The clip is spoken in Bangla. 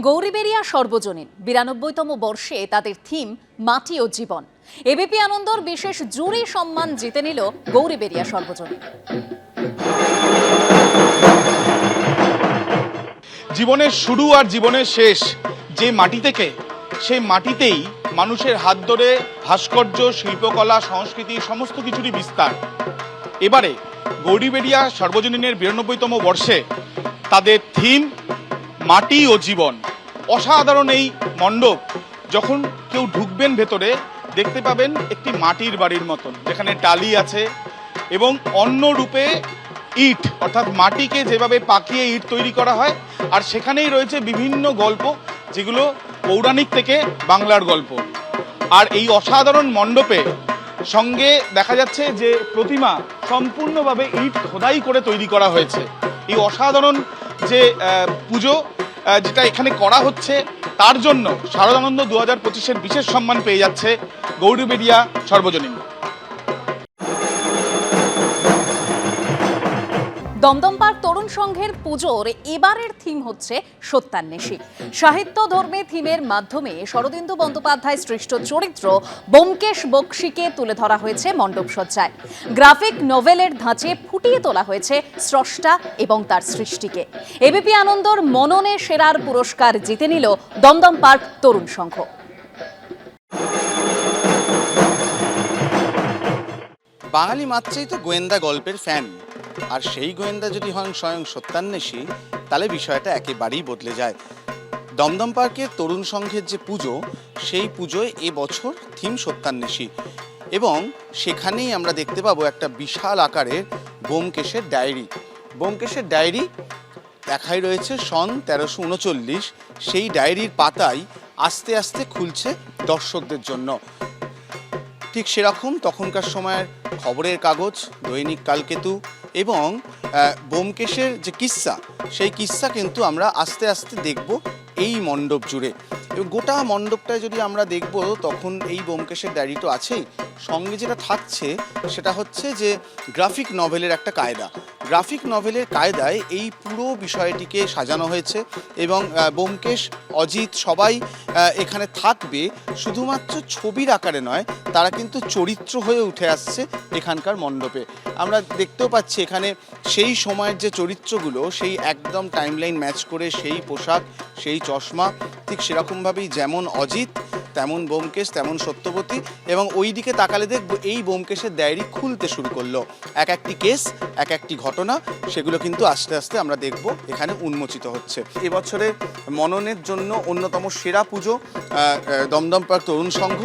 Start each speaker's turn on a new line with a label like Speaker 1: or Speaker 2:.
Speaker 1: গৌরীবেরিয়া সর্বজনীন। বিরানব্বইতম বর্ষে তাদের থিম, মাটি ও জীবন। এবিপি আনন্দর বিশেষ জুরি সম্মান জিতে নিল গৌরীবেরিয়া সর্বজনীন।
Speaker 2: জীবনের শুরু আর জীবনের শেষ, যে মাটি থেকে, সেই মাটিতেই মানুষের হাত ধরে ভাস্কর্য, শিল্পকলা, সংস্কৃতি, সমস্ত কিছুরই বিস্তার। এবারে গৌরীবেরিয়া সর্বজনীনের বিরানব্বইতম বর্ষে তাদের থিম মাটি ও জীবন। অসাধারণ এই মণ্ডপ। যখন কেউ ঢুকবেন ভেতরে, দেখতে পাবেন একটি মাটির বাড়ির মতন, যেখানে টালি আছে এবং অন্য রূপে ইট, অর্থাৎ মাটিকে যেভাবে পাকিয়ে ইট তৈরি করা হয়, আর সেখানেই রয়েছে বিভিন্ন গল্প, যেগুলো পৌরাণিক থেকে বাংলার গল্প। আর এই অসাধারণ মণ্ডপে সঙ্গে দেখা যাচ্ছে যে প্রতিমা সম্পূর্ণভাবে ইট খোদাই করে তৈরি করা হয়েছে। এই অসাধারণ যে পুজো যেটা এখানে করা হচ্ছে, তার জন্য শারদানন্দ দু হাজার বিশেষ সম্মান পেয়ে যাচ্ছে গৌরী মিডিয়া সর্বজনীন।
Speaker 1: দমদম পার্ক তরুণ সংঘের পুজোর এবারের থিম হচ্ছে সত্যান্বেষী। সাহিত্য ধর্মে থিমের মাধ্যমে শরদিন্দু বন্দ্যোপাধ্যায় সৃষ্ট চরিত্র ব্যোমকেশ বক্সিকে তুলে ধরা হয়েছে মণ্ডপ সজ্জায়। গ্রাফিক নোভেলের ধাঁচে ফুটিয়ে তোলা হয়েছে স্রষ্টা এবং তার সৃষ্টিকে। এবিপি আনন্দর মননে সেরার পুরস্কার জিতে নিল দমদম পার্ক তরুণ সংঘ।
Speaker 3: বাঙালি মাত্রেই তো গোয়েন্দা গল্পের ফ্যান আর সেই গোয়েন্দা যদি হন স্বয়ং সত্যান্বেষী তাহলে বিষয়টা একেবারেই বদলে যায়। দমদম পার্কের তরুণ সংঘের যে পুজো, সেই পুজোয় এবছর থিম সত্যান্বেষী। এবং সেখানেই আমরা দেখতে পাবো একটা বিশাল আকারের বোমকেশের ডায়েরি। বোমকেশের ডায়েরি দেখাই রয়েছে সন তেরোশো উনচল্লিশ। সেই ডায়েরির পাতাই আস্তে আস্তে খুলছে দর্শকদের জন্য। ঠিক সেরকম তখনকার সময়ের খবরের কাগজ, দৈনিক কালকেতু এবং বোমকেশের যে কিস্সা, সেই কিস্সা কিন্তু আমরা আস্তে আস্তে দেখব এই মণ্ডপ জুড়ে। এবং গোটা মণ্ডপটায় যদি আমরা দেখব, তখন এই বোমকেশের ডায়েরি তো আছেই। সঙ্গে যেটা থাকছে, সেটা হচ্ছে যে, গ্রাফিক নভেলের একটা কায়দা। গ্রাফিক নভেলের কায়দায় এই পুরো বিষয়টিকে সাজানো হয়েছে এবং আহ, ব্যোমকেশ অজিত সবাই এখানে থাকবে। শুধুমাত্র ছবির আকারে নয় তারা কিন্তু চরিত্র হয়ে উঠে আসছে এখানকার মণ্ডপে। আমরা দেখতেও পাচ্ছি এখানে সেই সময়ের যে চরিত্রগুলো সেই একদম টাইমলাইন ম্যাচ করে সেই পোশাক সেই চশমা ঠিক সেরকমভাবেই যেমন অজিত তেমন বোমকেশ তেমন সত্যবতী এবং ওই দিকে তাকালে দেখব এই বোমকেশের ডায়েরি খুলতে শুরু করল। এক একটি কেস এক একটি ঘটনা। সেগুলো কিন্তু আস্তে আস্তে আমরা দেখব, এখানে উন্মোচিত হচ্ছে। এবছরে মননের জন্য অন্যতম সেরা পুজো দমদম পার্ক তরুণ সংঘ।